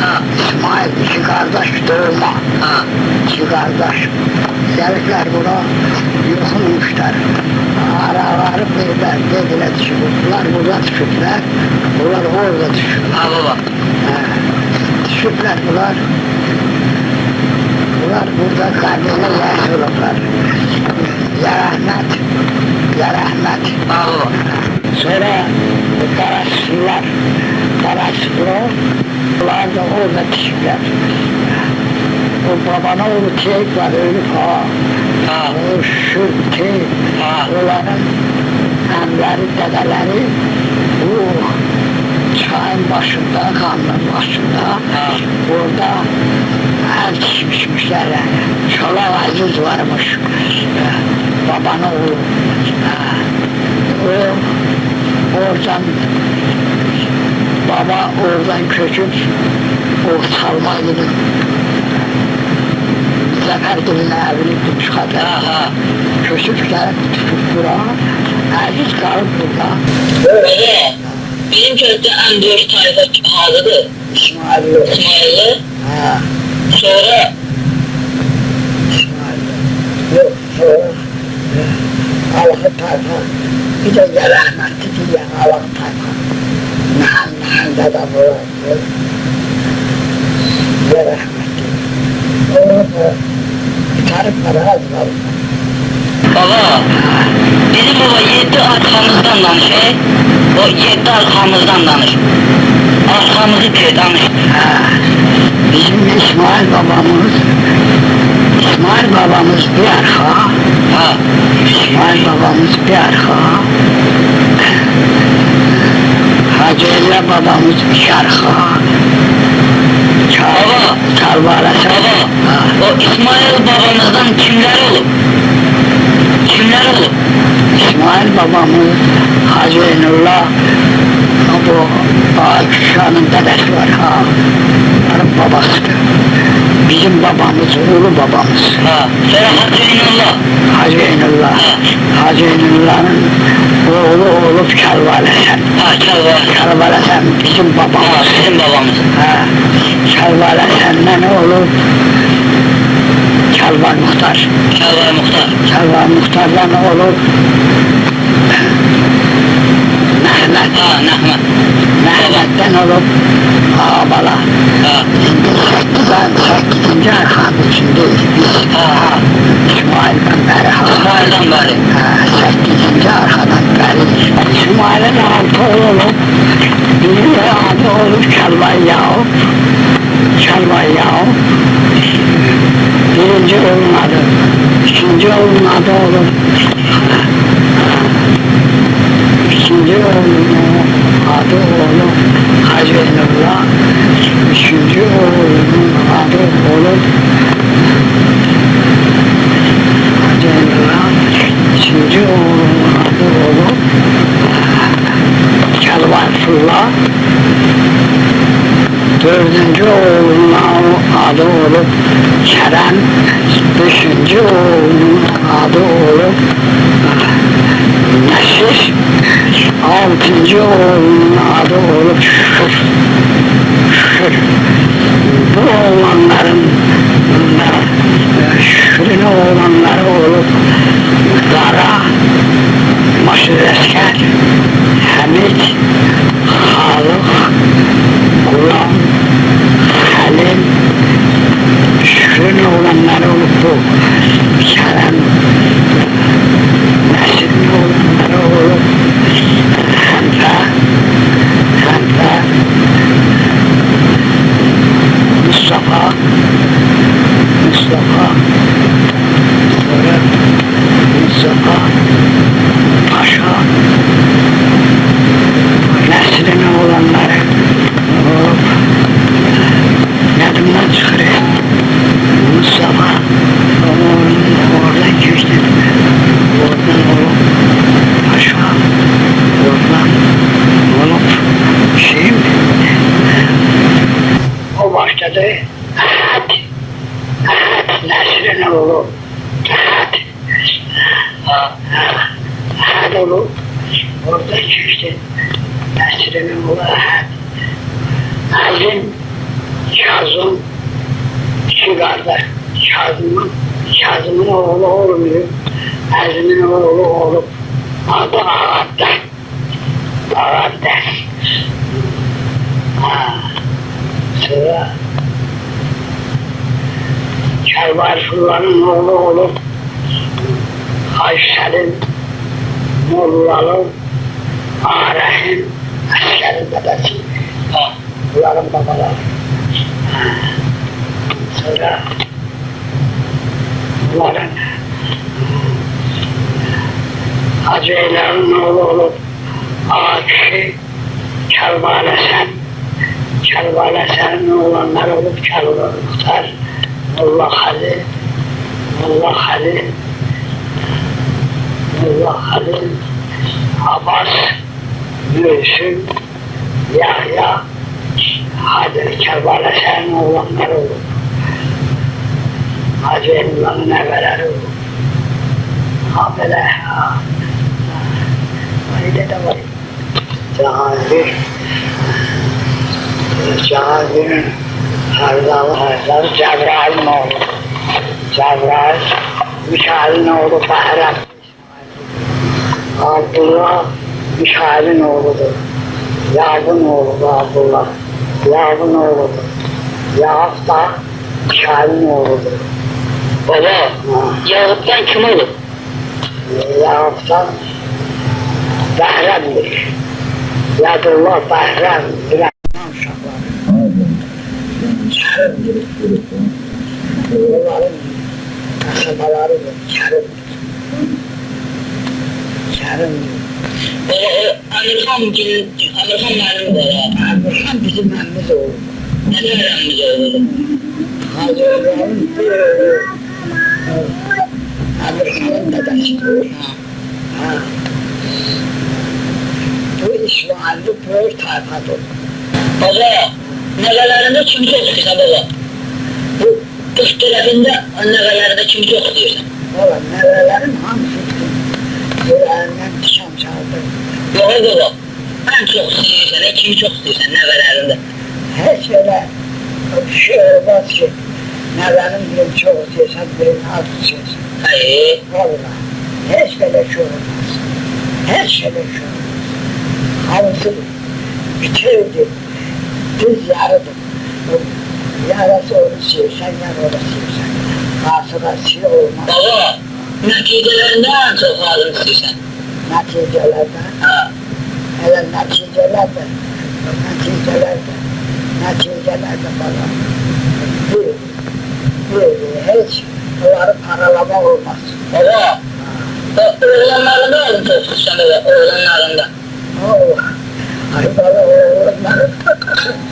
Ha. İsmail iki kardeş. Ha. İki kardeş. Gelipler buna yokunmuşlar. Ara varıp dediler, dediler düşürdüler, burada düşürdüler. Bunlar orada düşürdüler. Ha baba. He. Bunlar. Bunlar burada kabine yaşıyorlar. Ya rahmet, ya rahmet. Baba. Sonra Karasular, bunlar da orada düştüler. O babana oğlu teyip var, ölü. Ha. O şu Ha. onların emleri, dedeleri bu çayın başında, kanın başında, Ha. orada el çizmişler yani. Çolak Aziz varmış, babanın oğlu. O oradan baba oradan köçüp o salma gidip Zafer Gül'ün evini tutmuş ha. köçüp gelip tutup bura Aziz kalıp burada. Bizim köyde en büyük tayfa halıdır. İsmail'i İsmail'i. ha Sonra İsmail'i yok sonra Allah'ı tayfa bir de rahmetli diyen Allah'ı tayfa Nahal nahal da bu ya rahmetli onu da tarif var az var baba. Bizim baba yedi arkamızdan danışır. O yedi arkamızdan danış. Arkamızı diye danış. Ha, Bizim İsmail babamız İsmail babamız bir arka Ha. İsmail babamız bir arka Hacı Elle babamız bir arka Baba. Çalbala Baba. O İsmail babamızdan kimler olur? Kimler olur? İsmail babamız Hacı Enullah bu Akşan'ın dedesi var ha Onların babasıdır Bizim babamız, oğlu babamız Ha. Sonra Hacı İnullah. Hacı Enullah Hacı Enullah'ın oğlu oğlu Kelval Esen Ha Çalvar. Kelval Esen bizim Ha babamız bizim babamız. ha, Kelval Esen'den oğlu Kelval Muhtar Çalvar Muhtar. Kelval Muhtar'dan oğlu Mehmet Ha Nahmet. Mehmet'ten olup Ağabala. Şimdi sekizden sekizinci arkamın içindeyiz biz Ha ha. İsmail'den beri İsmail'den beri. Ha, sekizinci arkadan beri İsmail'in altı olup bir Yağı Kelvay Yağı birinci oğlun adı ikinci oğlun adı olup ikinci oğlunun adı olup Hacı Enullah üçüncü oğlunun adı olup Hacı Enullah üçüncü oğlunun adı olup Kelvansullah dördüncü oğlunun adı olup Kerem beşinci oğlunun adı olup Neşir altıncı oğlunun adı olup Şükür Şükür bu oğlanların Şükür'ün oğlanları olup Zara Maşır Esker Hamit Halık Gulam Halim Şükrün oğlanları olup bu Kerem Neşir'in oğlanları olup Hamza Hamza Mustafa Mustafa sonra Mustafa Paşa Nesrin oğlanları hop Nedimden çıkarıyor Mustafa onun oradan geçti oradan olup Paşa oradan olup şey mi o başladı Ahad Ahad Nesrin oğlu Ahad Ha. Ahad oğlu Hacı Kazım, iki kardeş. Kazım'ın, Kazım'ın oğlu olmuyor. Kazım'ın oğlu oğlu. Adı Ağat'ta. Ağat'ta. Ha. Sonra Kervar Fırlan'ın oğlu olup Ayşe'nin Mollalı Arah'ın askerin dedesi. Ha. Bunların babaları. Ha. Sonra bunların Hacı Eyler'in oğlu olup Ağaçı Kerbalesen Kerbalesen oğlanlar olup Kerbalesen Muhtar Allah Halil Allah Halil Allah Halil Abbas Gülsüm Yahya Hadi Kerbalesen oğlanlar olup Hacı Emrah'ın evveleri olup Ha böyle ha Öyle de var. Cahangir Cahangir'in Hardalı Hardalı Cebrail'in oğlu. Cebrail Mikail'in oğlu Behram Abdullah Mikail'in oğludur Yağbın oğludur Abdullah Yağbın oğludur Yağıp da Mikail'in oğludur Baba, Ha. Kim olur? Yağıp'tan Behrem'dir Yadullah Behrem Bilen Onların kasabaları Kerim Kerim Baba, gibi, Amirhan mermi de ya. Amirhan bizim öğrenmiş oldu? Hacı Ömer'in bir oğlu Amirhan'ın dedesi Ha. Bu İsmail'i böyle tayfadır Baba, negelerinde kim çok diyorsa baba? Bu kız tarafında negelerinde kim çok diyorsa? Valla nerelerin hamısı çaldı Baba baba, en çok seviyorsan, ne kimi çok seviyorsan negelerinde? Hiç öyle bir şey olmaz ki. Nelerin birini çok istiyorsan birini az istiyorsan Hayır. Valla hiç böyle şey olmaz. Hiç böyle şey olmaz. Hamısı bitirdi Düz yarıdır. Yarası onu seviyorsan yar onu seviyorsan Karşıda şey olmaz. Baba, neticelerinde en çok hazır istiyorsan. Neticelerde Ha. Hele neticelerde Neticelerde Neticelerde falan Bir Bir hiç Onları paralama olmaz o oğlanlarında çok istiyorsan baba, oğlanlarında. Allah Ay bana oğlanları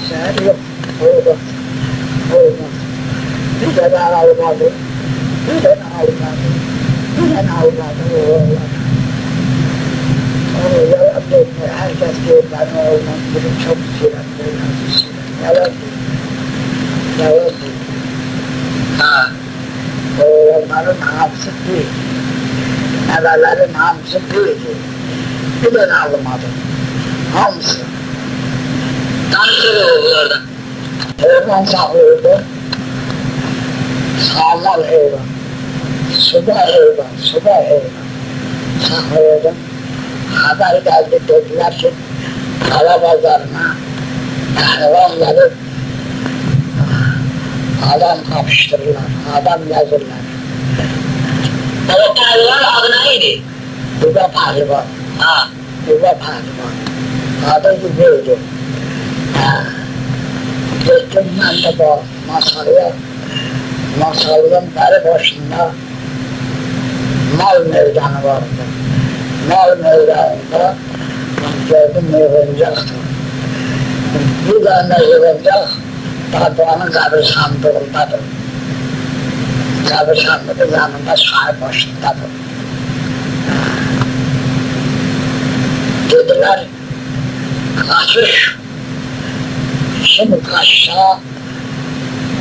Sen yok Olmaz Olmaz Bir tane almadı Bir tane almadı Bir tane almadı oğlan Onu değil Herkes diyor ben oğlan Benim çok silah Ben nasıl silah Yalan değil Yalan değil Ha. Oğlanların hamısı değil Nevelerin hamısı değil Bir tane almadı Hamısı Tanışır oğullardan. Hayvan saklıyordu. Sağlam hayvan. Suda hayvan, suda hayvan. Saklıyordum. Haber geldi dediler ki Kara pazarına hayvanları adam kapıştırırlar, adam yazırlar. Baba pehlivan adı neydi? Bu da pahlivan, Ha. bu da pahlivan. Adı gibiydi. Ha. Gittim ben de bu masalıya, masalın beri başında mal meydanı vardı. Mal meydanında gördüm yığılacaktı. Bir tane yığılacak, Tatvanın kabristanlığındadır. Kabristanlığın yanında sahip başındadır. Dediler, kaçış. Şimdi kaçsa,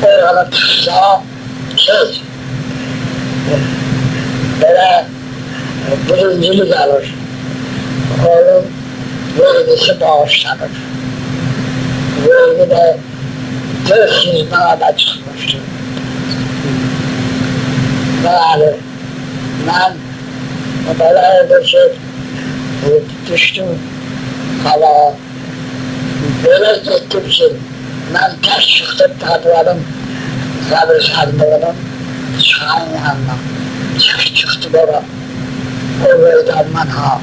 oranı tutsa, söz. Böyle birincilik alır. Oğlum vergisi bağışlanır. Vergi de Dört yüz manada çıkmıştı. Böyle ben o kadar da şey düştüm hava böyle gittim ki ben ters çıktım tadılarım kabir sandığının çağın yanına çık çıktım oraya mükafat verdiler öyle oldu verdiler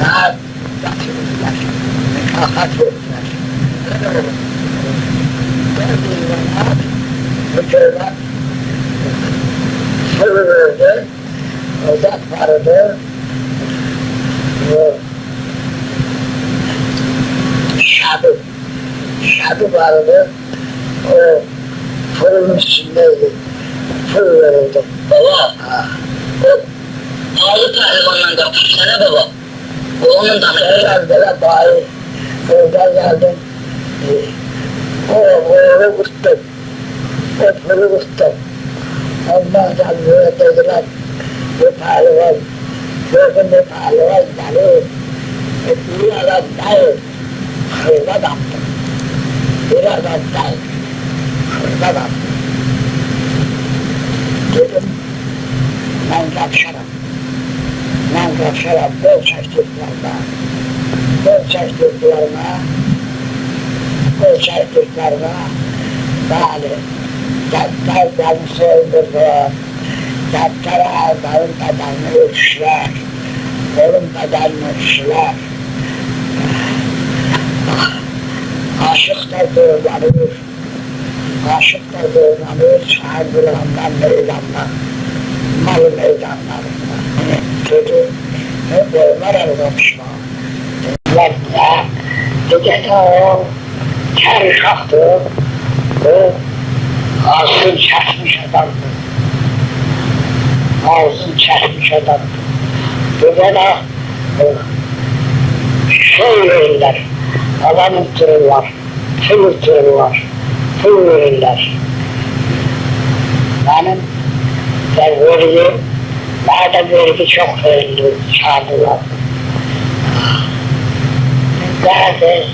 ne Mükerrem sırrı verdi Ocak vardı. Ve Şabi Şabi vardı o fırın üstündeydi fır verildi ağlı pehlivanla kapışsana baba. O onun da mı? Şeyler böyle bayi oradan geldim e, o oğlu kuttum o fırı kuttum ondan sonra böyle dediler bir pehlivan gördüm bir pehlivan geliyor e, bir adam değil hırda daptım bir adam değil hırda daptım dedim ben kapşarım ben kapşarım bol çektiklerine bol çektiklerine bol çektiklerine böyle Captar beni soyundurdu. Captar'a benim bedenimi ölçüler. Benim bedenimi ölçüler. Aşık da doğranır. Aşık da doğranır. Şahırlarından meydanlar. Malı meydanlarında. Dedi, ne boylar aramışma. Dediler ya, dedi o kar uşaktı. O ağzını çekmiş adamdı. Ağzını çekmiş adamdı. Bir bana e, şey verirler, adam tüm ıttırırlar, verirler. Benim ben vergi, madem vergi çok verildi, çağırdılar. Nerede?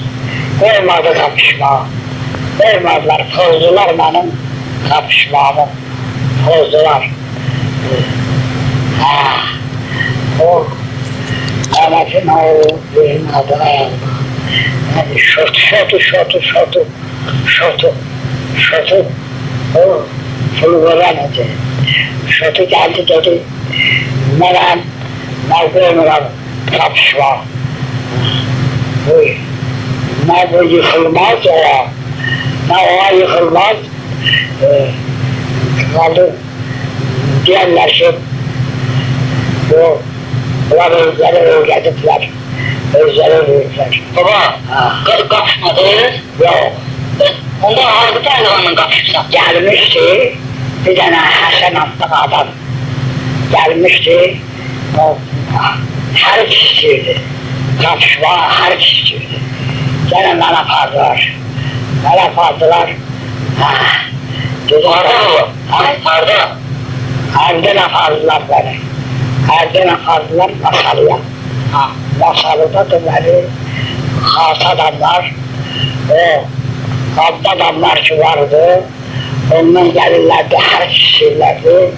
Olmadı kapışma. Vermediler, pozdular benim kapışmamı. Pozdular. Ha, o Ahmet'in oğlu benim adına yazdı. Yani şotu, şotu, şotu, şotu, şotu, şotu. O fulguran idi. Şotu geldi dedi, Meram, Mevgumran kapışma. Bu, ne bu yıkılmaz o, ne o yıkılmaz. Ee, kaldı, diğerler şey, bu, bunlar özleri öğrettiler. Özleri öğrettiler. Baba, Ha. ka- kapışmadınız. Yok, E, Onda ağlı pehlivanla kapışsa. gelmişti, bir tane Hasan adlı adam gelmişti, o harp istiyordu, kapışma harp istiyordu. Gene bana yapardılar, bana yapardılar. Ha, dedim, Arda mı? Ha, Arda. Erden yapardılar beni. Erden yapardılar masalıya. Ha, masalıda da beni has adamlar, o kabda adamlar ki vardı. Ondan gelirlerdi, her şeylerdi.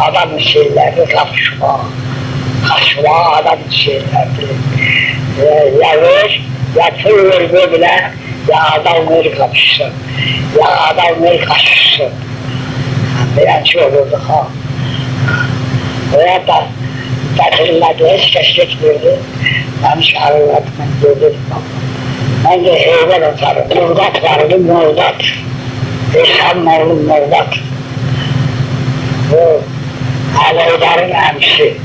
Adam şeylerdi, kapışma. Kaçma adam şeylerdi. Ee, ya ver, ya pul ver böyle, ya adam ver kapışsın. Ya adam ver kaçışsın. Beğenci olurdu ha. Veya da getirirlerdi, hiç ses geçmiyordu. Ben çağırırlardı, ben dedim. Ben de heyben atarım. Muğdat vardı, Muğdat. İlham oğlu Muğdat. Bu Aleydar'ın emsi.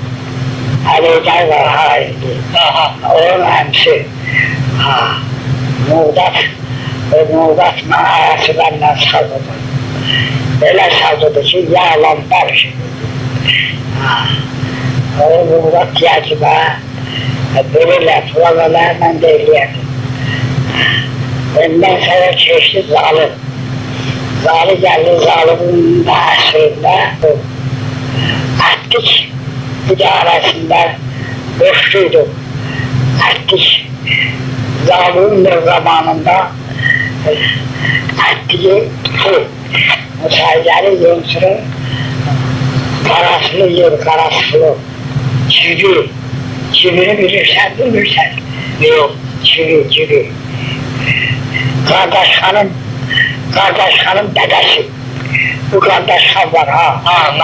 Aleydar var. Aha. Onun emsi. Ha. Muğdat. O Muğdat mağarası benden saldırdı. Öyle saldırdı ki yağlanlar şimdi. Ha. O Muğdat diye ki bana böyle laflamalar ben. Ondan sonra çeşitli zalim. Zalim geldi zalimin bahsinde attık idaresinde boşluydu. Attık Zalimler zamanında e, ettiği bu müsaadeli yöntürü karasılı yer, karasılı. Çivi. Çivini bilirsen bilirsen. Yok. Çivi, çivi. Kardeş hanım, kardeş hanım dedesi. Bu kardeş han var ha. Ha.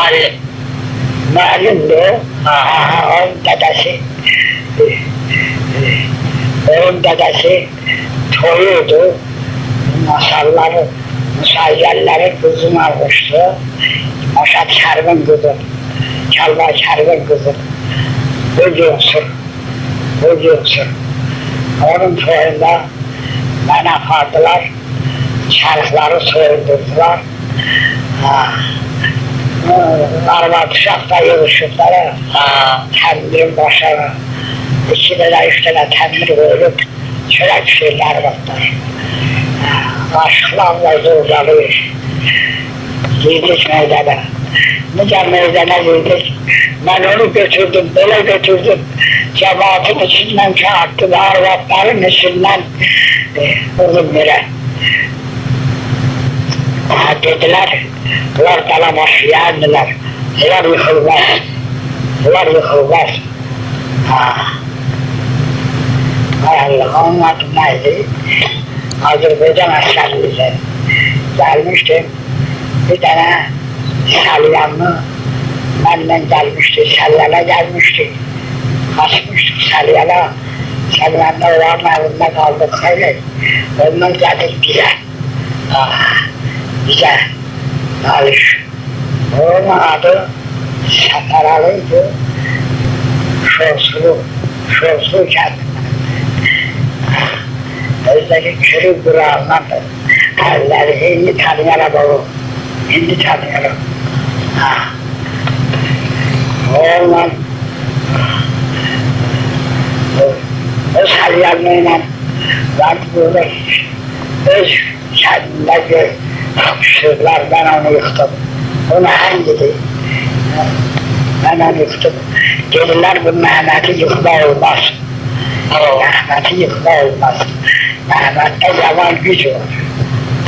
Malum da ha, onun dedesi. Onun dedesi toyuydu. Masalları, musayyerleri kızını almıştı. Maşa Çarvın kızı. Çalma Çarvın kızı. Biliyorsun. Biliyorsun. Onun toyunda bana fardılar. Çarıkları soyundurdular. Araba dışakta yürüyüşleri. Ha. Tendirin başına. İki tane üç tane tendir koyup şöyle şeyler baklar. Aşklarla zorlalıyor. Girdik meydana. Nice meydana girdik. Ben onu götürdüm, böyle götürdüm. Cemaatin içinden çağırttım, arvatların içinden e, vurdum yere. Ha, dediler, bunlar dalamaz, yendiler. Bunlar yıkılmaz. Bunlar yıkılmaz. Ha. Allah, adı neydi? Azerbaycan askerliği. Gelmiştim. Bir tane salyanlı benden gelmişti, salyana gelmişti. Kaçmıştık salyana. Salyanla olan kaldık öyle. Ondan geldik bize. Ah, bize. Alış. Onun adı Sakaralıydı. Şorsulu, şorsulu. Özdeki çürü durağından elleri elini tanıyana dolu. Şimdi tanıyorum. Ha. Oğlan o, ben burada öz kendimde sırlar ben onu yıktım. Onu hangidi? Ben onu yıktım. Gelirler bu Mehmet'i yıkma olmaz. Mehmet'i yıkma olmaz. Mehmet'te yalan güç var.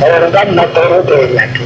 Doğrudan da doğru değillerdi.